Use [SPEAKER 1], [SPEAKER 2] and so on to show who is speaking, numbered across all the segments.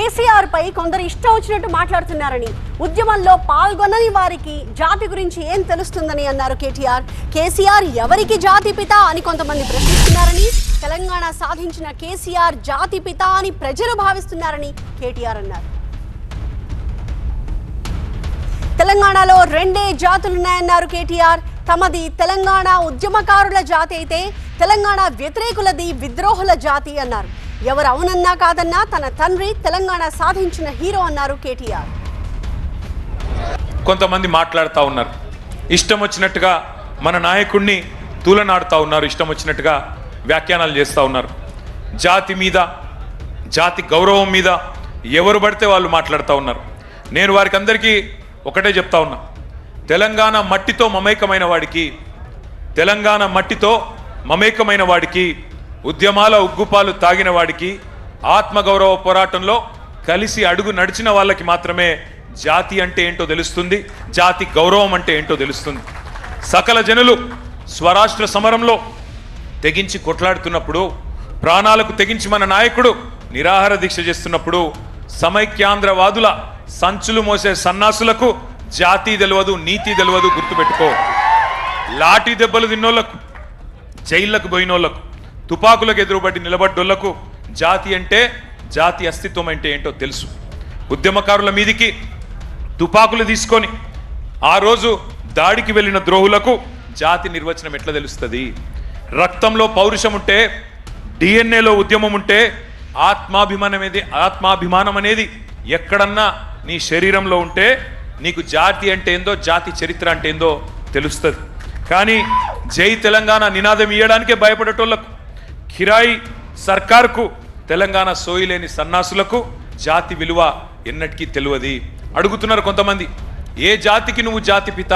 [SPEAKER 1] కేసీఆర్ పై కొందరు ఇష్టం వచ్చినట్టు మాట్లాడుతున్నారని ఉద్యమంలో పాల్గొనని వారికి జాతి గురించి ఏం తెలుస్తుందని అన్నారు కేటీఆర్. కేసీఆర్ ఎవరికి జాతి పిత అని కొంతమంది ప్రశ్నిస్తున్నారని తెలంగాణ సాధించిన కేసీఆర్ జాతి పిత అని ప్రజలు భావిస్తున్నారని కేటీఆర్ అన్నారు. తెలంగాణలో రెండే జాతులున్నాయన్నారు కేటీఆర్. తమది తెలంగాణ ఉద్యమకారుల జాతి అయితే తెలంగాణ వ్యతిరేకులది విద్రోహుల జాతి అన్నారు. ఎవరు అవునన్నా కాదన్నా తన తండ్రి తెలంగాణ సాధించిన హీరో అన్నారు కేటీఆర్.
[SPEAKER 2] కొంతమంది మాట్లాడుతూ ఉన్నారు. ఇష్టం వచ్చినట్టుగా మన నాయకుడిని తూలనాడుతూ ఉన్నారు. ఇష్టం వచ్చినట్టుగా వ్యాఖ్యానాలు చేస్తూ ఉన్నారు. జాతి మీద జాతి గౌరవం మీద ఎవరు పడితే వాళ్ళు మాట్లాడుతూ ఉన్నారు. నేను వారికి అందరికీ ఒకటే చెప్తా ఉన్నా. తెలంగాణ మట్టితో మమేకమైన వాడికి తెలంగాణ మట్టితో మమేకమైన వాడికి ఉద్యమాల ఉగ్గుపాలు తాగిన వాడికి ఆత్మగౌరవ పోరాటంలో కలిసి అడుగు నడిచిన వాళ్ళకి మాత్రమే జాతి అంటే ఏంటో తెలుస్తుంది జాతి గౌరవం అంటే ఏంటో తెలుస్తుంది. సకల జనులు స్వరాష్ట్ర సమరంలో తెగించి కొట్లాడుతున్నప్పుడు ప్రాణాలకు తెగించి మన నాయకుడు నిరాహార దీక్ష చేస్తున్నప్పుడు సమైక్యాంధ్రవాదుల సంచులు మోసే సన్నాసులకు జాతి తెలియదు నీతి తెలియదు గుర్తుపెట్టుకో. లాఠీ దెబ్బలు తిన్నోళ్ళకు జైళ్ళకు పోయినోళ్ళకు తుపాకులకు ఎదురుబడి నిలబడ్డోళ్ళకు జాతి అంటే జాతి అస్తిత్వం అంటే ఏంటో తెలుసు. ఉద్యమకారుల మీదికి తుపాకులు తీసుకొని ఆ రోజు దాడికి వెళ్ళిన ద్రోహులకు జాతి నిర్వచనం ఎట్లా తెలుస్తుంది? రక్తంలో పౌరుషం ఉంటే డిఎన్ఏలో ఉద్యమం ఉంటే ఆత్మాభిమానం అనేది ఆత్మాభిమానం అనేది ఎక్కడన్నా నీ శరీరంలో ఉంటే నీకు జాతి అంటే ఏందో జాతి చరిత్ర అంటే ఏందో తెలుస్తుంది. కానీ జై తెలంగాణ నినాదం ఇయ్యడానికే భయపడేటోళ్ళకు కిరాయి సర్కార్కు తెలంగాణ సోయిలేని సన్నాసులకు జాతి విలువ ఎన్నటికీ తెలియదు. అడుగుతున్నారు కొంతమంది ఏ జాతికి నువ్వు జాతి పిత?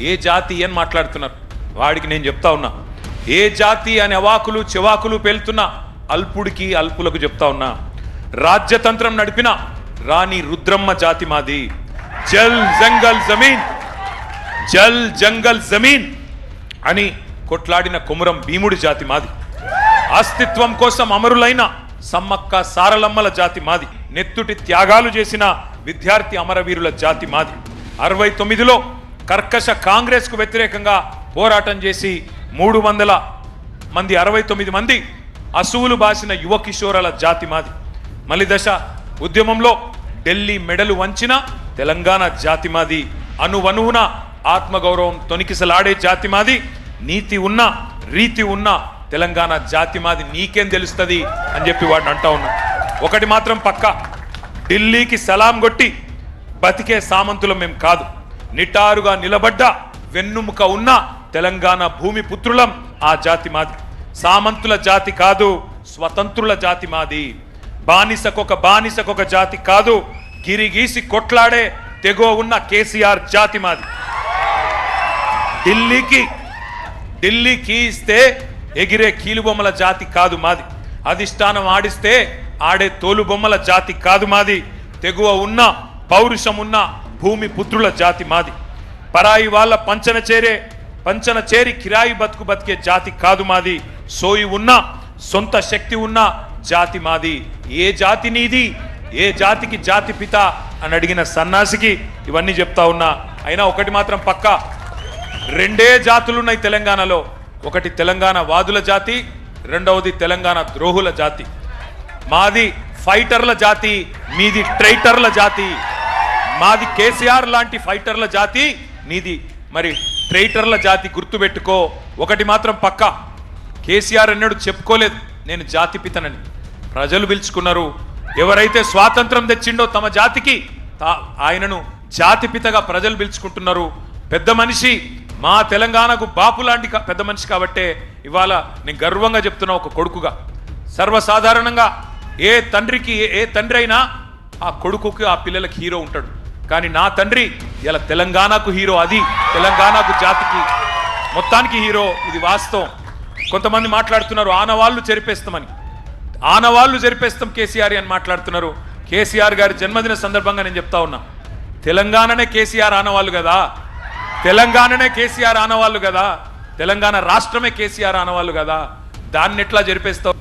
[SPEAKER 2] ఏ జాతి అని మాట్లాడుతున్నారు. వాడికి నేను చెప్తా ఉన్నా ఏ జాతి అని అవాకులు చెవాకులు పేలుతున్నా అల్పుడికి అల్పులకు చెప్తా ఉన్నా రాజ్యతంత్రం నడిపిన రాణి రుద్రమ్మ జాతి మాది. జల్ జంగల్ జమీన్ జల్ జంగల్ జమీన్ అని కొట్లాడిన కొమురం భీముడి జాతి మాది. అస్తిత్వం కోసం అమరులైన సమ్మక్క సారలమ్మల జాతి మాది. నెత్తుటి త్యాగాలు చేసిన విద్యార్థి అమరవీరుల జాతి మాది. అరవై తొమ్మిదిలో కర్కశ కాంగ్రెస్కు వ్యతిరేకంగా పోరాటం చేసి మూడు వందల మంది అరవై తొమ్మిది మంది అసువులు బాసిన యువ కిషోరల జాతి మాది. మలిదశ ఉద్యమంలో ఢిల్లీ మెడలు వంచిన తెలంగాణ జాతి మాది. అనువనువున ఆత్మగౌరవం తొనికిసలాడే జాతి మాది. నీతి ఉన్న రీతి ఉన్న తెలంగాణ జాతి మాది నీకేం తెలుస్తుంది అని చెప్పి వాడిని అంటా ఉన్నా. ఒకటి మాత్రం పక్క ఢిల్లీకి సలాం కొట్టి బతికే సామంతులం మేం కాదు. నిటారుగా నిలబడ్డ వెన్నుముక ఉన్న తెలంగాణ భూమి పుత్రులం ఆ జాతి మాది. సామంతుల జాతి కాదు స్వతంత్రుల జాతి మాది. బానిసకొక బానిసకొక జాతి కాదు గిరిగీసి కొట్లాడే తెగో ఉన్న కేసీఆర్ జాతి మాది. ఢిల్లీకి ఢిల్లీకి ఇస్తే ఎగిరే కీలుబొమ్మల జాతి కాదు మాది. అధిష్టానం ఆడిస్తే ఆడే తోలుబొమ్మల జాతి కాదు మాది. తెగువ ఉన్న పౌరుషం ఉన్న భూమి పుత్రుల జాతి మాది. పరాయి వాళ్ళ పంచన చేరే పంచన చేరి కిరాయి బతుకు బతికే జాతి కాదు మాది. సోయి ఉన్న సొంత శక్తి ఉన్న జాతి మాది. ఏ జాతి నీది? ఏ జాతికి జాతి పిత? అని అడిగిన సన్నాసికి ఇవన్నీ చెప్తా ఉన్నా. అయినా ఒకటి మాత్రం పక్క. రెండే జాతులు ఉన్నాయి తెలంగాణలో. ఒకటి తెలంగాణ వాదుల జాతి రెండవది తెలంగాణ ద్రోహుల జాతి. మాది ఫైటర్ల జాతి మీది ట్రైటర్ల జాతి. మాది కేసీఆర్ లాంటి ఫైటర్ల జాతి నీది మరి ట్రైటర్ల జాతి గుర్తుపెట్టుకో. ఒకటి మాత్రం పక్క. కేసీఆర్ అన్నాడు చెప్పుకోలేదు నేను జాతి పితనని. ప్రజలు పిలుచుకున్నారు ఎవరైతే స్వాతంత్రం తెచ్చిండో తమ జాతికి తా- ఆయనను జాతిపితగా ప్రజలు పిలుచుకుంటున్నారు. పెద్ద మనిషి మా తెలంగాణకు బాపు లాంటి పెద్ద మనిషి కాబట్టే ఇవాళ నేను గర్వంగా చెప్తున్నా ఒక కొడుకుగా. సర్వసాధారణంగా ఏ తండ్రికి ఏ- ఏ తండ్రి అయినా ఆ కొడుకుకి ఆ పిల్లలకి హీరో ఉంటాడు. కానీ నా తండ్రి ఇలా తెలంగాణకు హీరో అది తెలంగాణకు జాతికి మొత్తానికి హీరో ఇది వాస్తవం. కొంతమంది మాట్లాడుతున్నారు ఆనవాళ్ళు చెరిపేస్తామని ఆనవాళ్ళు జరిపేస్తాం కేసీఆర్ అని మాట్లాడుతున్నారు. కేసీఆర్ గారి జన్మదిన సందర్భంగా నేను చెప్తా ఉన్నా. తెలంగాణనే కేసీఆర్ ఆనవాళ్ళు కదా. తెలంగాణనే కేసీఆర్ ఆనవాళ్ళు కదా. తెలంగాణ రాష్ట్రమే కేసీఆర్ ఆనవాళ్ళు కదా. దాన్ని ఎట్లా జరిపేస్తావు?